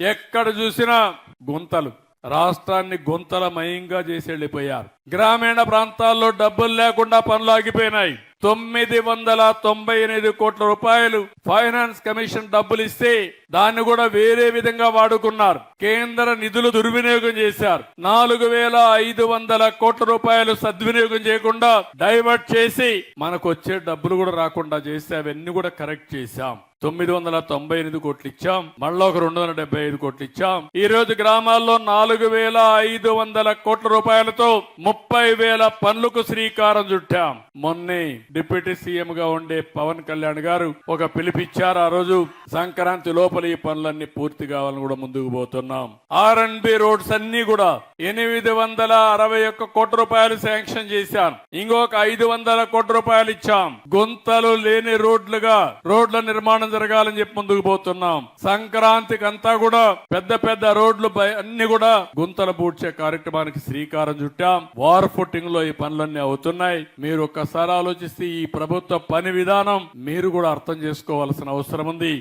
ఎక్కడ చూసినా గుంతలు. రాష్ట్రాన్ని గుంతలమయంగా చేసి వెళ్ళిపోయారు. గ్రామీణ ప్రాంతాల్లో డబ్బులు లేకుండా పనులు ఆగిపోయినాయి. తొమ్మిది వందల తొంభై ఎనిమిది కోట్ల రూపాయలు ఫైనాన్స్ కమిషన్ డబ్బులు ఇస్తే దాన్ని కూడా వేరే విధంగా వాడుకున్నారు. కేంద్ర నిధులు దుర్వినియోగం చేశారు. నాలుగు వేల ఐదు వందల కోట్ల రూపాయలు సద్వినియోగం చేయకుండా డైవర్ట్ చేసి మనకు వచ్చే డబ్బులు కూడా రాకుండా చేస్తే అవన్నీ కూడా కరెక్ట్ చేశాం. తొమ్మిది వందల తొంభై ఎనిమిది కోట్లు ఇచ్చాం మళ్ళీ ఒక రెండు వందల డెబ్బై ఐదు కోట్లు ఇచ్చాం ఈ రోజు గ్రామాల్లో నాలుగు వేల ఐదు వందల కోట్ల రూపాయలతో ముప్పై వేల పనులకు శ్రీకారం చుట్టాం. మొన్నే డిప్యూటీ సీఎం గా ఉండే పవన్ కళ్యాణ్ గారు ఒక పిలిపిచ్చారు ఆ రోజు సంక్రాంతి లోపల ఈ పనులన్నీ పూర్తి కావాలని కూడా ముందుకు పోతున్నాం. ఆర్ అండ్ బి రోడ్స్ అన్ని కూడా ఎనిమిది వందల అరవై ఒక్క కోట్ల రూపాయలు శాంక్షన్ చేశాం. ఇంకొక ఐదు వందల కోట్ల రూపాయలు ఇచ్చాం. గుంతలు లేని రోడ్లుగా రోడ్ల నిర్మాణం జరగాలని చెప్పి ముందుకు పోతున్నాం. సంక్రాంతికి అంతా కూడా పెద్ద పెద్ద రోడ్లు అన్ని కూడా గుంతలు పూడ్చే కార్యక్రమానికి శ్రీకారం చుట్టాం. వార్ ఫుట్టింగ్లో ఈ పనులన్నీ అవుతున్నాయి. మీరు ఒక్కసారి ఆలోచిస్తే ఈ ప్రభుత్వ పని విధానం మీరు కూడా అర్థం చేసుకోవాల్సిన అవసరం ఉంది.